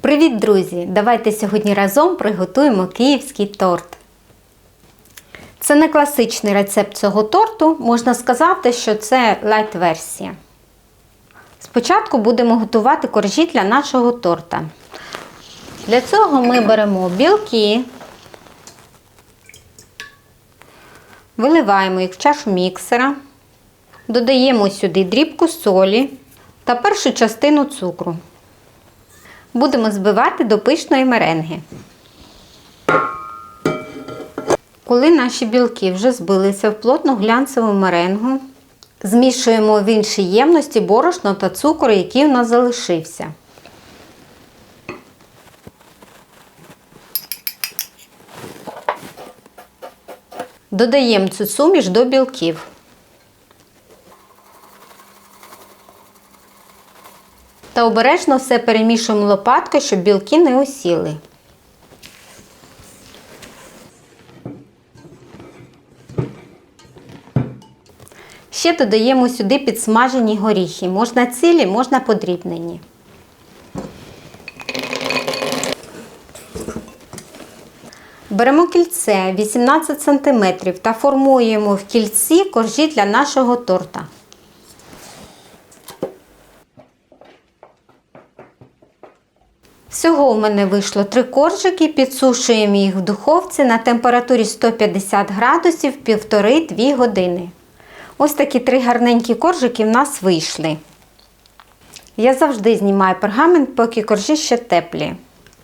Привіт, друзі! Давайте сьогодні разом приготуємо київський торт. Це не класичний рецепт цього торту, можна сказати, що це лайт-версія. Спочатку будемо готувати коржі для нашого торта. Для цього ми беремо білки, виливаємо їх в чашу міксера, додаємо сюди дрібку солі та першу частину цукру. Будемо збивати до пишної меренги. Коли наші білки вже збилися в плотну глянцеву меренгу, змішуємо в іншій ємності борошно та цукор, який у нас залишився. Додаємо цю суміш до білків. Та обережно все перемішуємо лопаткою, щоб білки не осіли. Ще додаємо сюди підсмажені горіхи. Можна цілі, можна подрібнені. Беремо кільце 18 см та формуємо в кільці коржі для нашого торта. Всього у мене вийшло три коржики, підсушуємо їх в духовці на температурі 150 градусів 1,5-2 години. Ось такі три гарненькі коржики в нас вийшли. Я завжди знімаю пергамент, поки коржі ще теплі.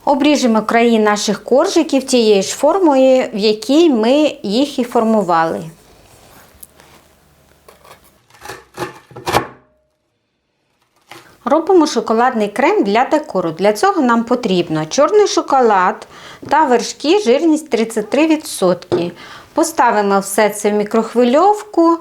Обріжемо краї наших коржиків тією ж формою, в якій ми їх і формували. Робимо шоколадний крем для декору. Для цього нам потрібно чорний шоколад та вершки, жирність 33%. Поставимо все це в мікрохвильовку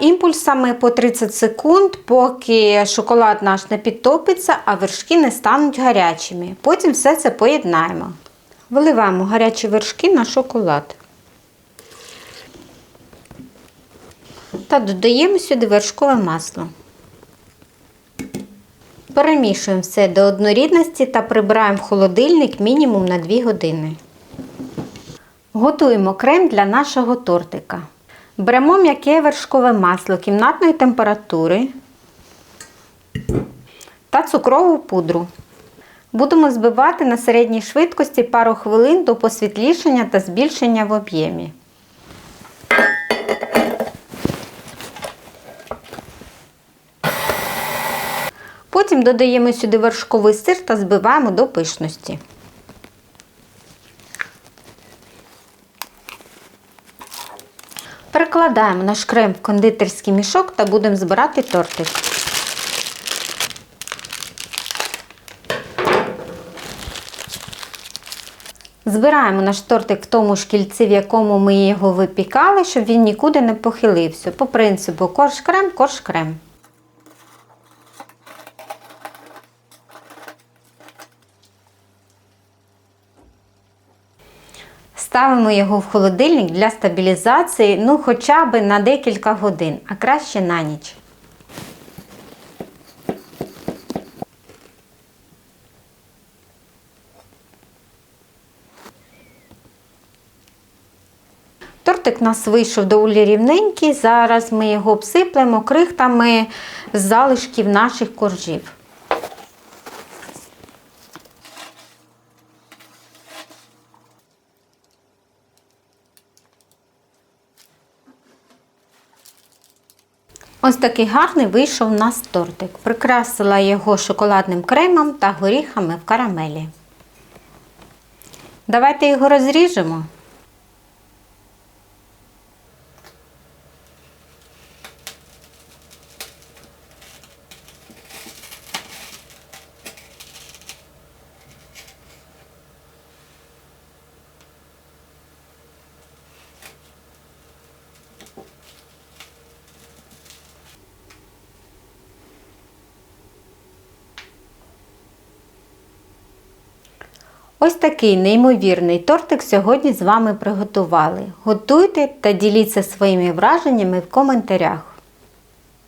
імпульсами по 30 секунд, поки шоколад наш не підтопиться, а вершки не стануть гарячими. Потім все це поєднаємо. Виливаємо гарячі вершки на шоколад. Та додаємо сюди вершкове масло. Перемішуємо все до однорідності та прибираємо в холодильник мінімум на 2 години. Готуємо крем для нашого тортика. Беремо м'яке вершкове масло кімнатної температури та цукрову пудру. Будемо збивати на середній швидкості пару хвилин до посвітлішення та збільшення в об'ємі. Потім додаємо сюди вершковий сир та збиваємо до пишності. Перекладаємо наш крем в кондитерський мішок та будемо збирати тортик. Збираємо наш тортик в тому ж кільці, в якому ми його випікали, щоб він нікуди не похилився. По принципу корж-крем, корж-крем. Ставимо його в холодильник для стабілізації, ну хоча б на декілька годин, а краще на ніч. Тортик у нас вийшов доволі рівненький. Зараз ми його обсиплемо крихтами з залишків наших коржів. Ось такий гарний вийшов у нас тортик. Прикрасила його шоколадним кремом та горіхами в карамелі. Давайте його розріжемо. Ось такий неймовірний тортик сьогодні з вами приготували. Готуйте та діліться своїми враженнями в коментарях.